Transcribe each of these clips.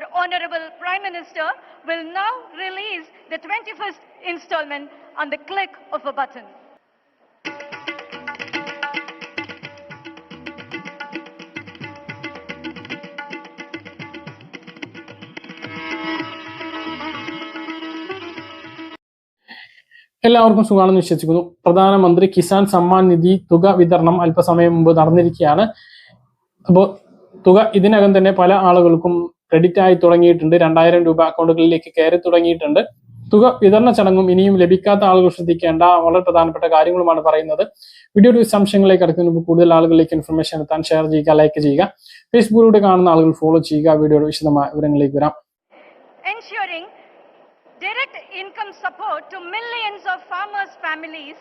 our Honorable Prime Minister will now release the 21st installment on the click of a button. എല്ലാവർക്കും സുഖമാണെന്ന് വിശ്വസിക്കുന്നു പ്രധാനമന്ത്രി കിസാൻ സമ്മാൻ നിധി തുക വിതരണം അല്പസമയം മുമ്പ് നടന്നിരിക്കുകയാണ് അപ്പോൾ തുക ഇതിനകം തന്നെ പല ആളുകൾക്കും ക്രെഡിറ്റ് ആയി തുടങ്ങിയിട്ടുണ്ട്. രണ്ടായിരം രൂപ അക്കൗണ്ടുകളിലേക്ക് കയറി തുടങ്ങിയിട്ടുണ്ട്. തുക വിതരണ ചടങ്ങും ഇനിയും ലഭിക്കാത്ത ആളുകൾ ശ്രദ്ധിക്കേണ്ട വളരെ പ്രധാനപ്പെട്ട കാര്യങ്ങളുമാണ് പറയുന്നത്. വീഡിയോ സംശയങ്ങളിലേക്ക് കടക്കുന്നതിന് മുമ്പ് കൂടുതൽ ആളുകളിലേക്ക് ഇൻഫർമേഷൻ എത്താൻ ഷെയർ ചെയ്യുക ലൈക്ക് ചെയ്യുക. ഫേസ്ബുക്കിലൂടെ കാണുന്ന ആളുകൾ ഫോളോ ചെയ്യുക. വീഡിയോയുടെ വിശദമായ വിവരങ്ങളിലേക്ക് വരാം. Ensuring direct income support to millions of farmers' families,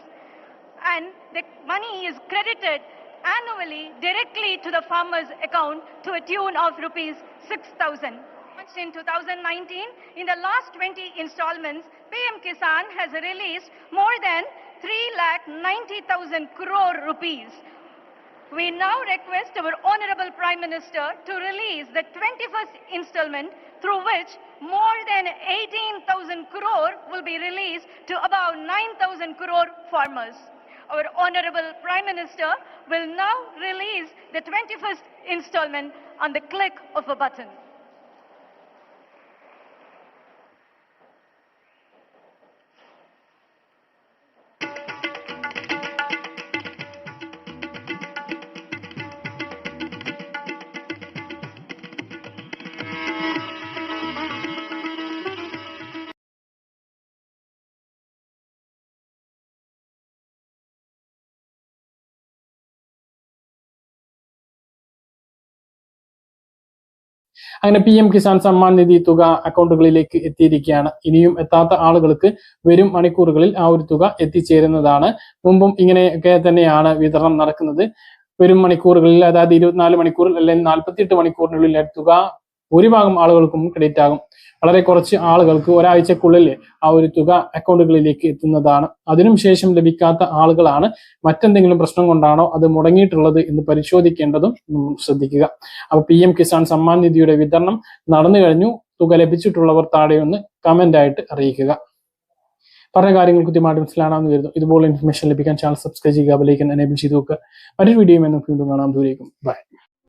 and the money is credited annually directly to the farmer's account to a tune of rupees 6,000. In 2019, in the last 20 installments, PM Kisan has released more than 3,90,000 crore rupees. We now request our Honorable Prime Minister to release the 21st installment through which more than 18,000 crore will be released to about 9,000 crore farmers. Our Honorable Prime Minister will now release the 21st installment on the click of a button. അങ്ങനെ P M Kisan Samman Nidhi തുക അക്കൗണ്ടുകളിലേക്ക് എത്തിയിരിക്കുകയാണ്. ഇനിയും എത്താത്ത ആളുകൾക്ക് വരും മണിക്കൂറുകളിൽ ആ ഒരു തുക എത്തിച്ചേരുന്നതാണ്. മുമ്പും ഇങ്ങനെയൊക്കെ തന്നെയാണ് വിതരണം നടക്കുന്നത്. വരും മണിക്കൂറുകളിൽ അതായത് ഇരുപത്തിനാല് മണിക്കൂറിൽ അല്ലെങ്കിൽ നാൽപ്പത്തിയെട്ട് മണിക്കൂറിനുള്ളിൽ തുക ഭൂരിഭാഗം ആളുകൾക്കും ക്രെഡിറ്റ് ആകും. വളരെ കുറച്ച് ആളുകൾക്ക് ഒരാഴ്ചക്കുള്ളിൽ ആ ഒരു തുക അക്കൗണ്ടുകളിലേക്ക് എത്തുന്നതാണ്. അതിനും ശേഷം ലഭിക്കാത്ത ആളുകളാണ് മറ്റെന്തെങ്കിലും പ്രശ്നം കൊണ്ടാണോ അത് മുടങ്ങിയിട്ടുള്ളത് എന്ന് പരിശോധിക്കേണ്ടതും ശ്രദ്ധിക്കുക. അപ്പൊ പി എം കിസാൻ സമ്മാൻ നിധിയുടെ വിതരണം നടന്നു കഴിഞ്ഞു. തുക ലഭിച്ചിട്ടുള്ളവർ താഴെ ഒന്ന് കമന്റ് ആയിട്ട് അറിയിക്കുക. പറഞ്ഞ കാര്യങ്ങൾ കൃത്യമായിട്ട് മനസ്സിലാണെന്ന് കരുതുന്നു. ഇതുപോലെ ഇൻഫർമേഷൻ ലഭിക്കാൻ ചാനൽ സബ്സ്ക്രൈബ് ചെയ്യുക ബെലൈക്കൻ എനേബിൾ ചെയ്ത് നോക്കുക മറ്റൊരു വീഡിയോ വീണ്ടും കാണാം. ദൂരേക്കും ബൈ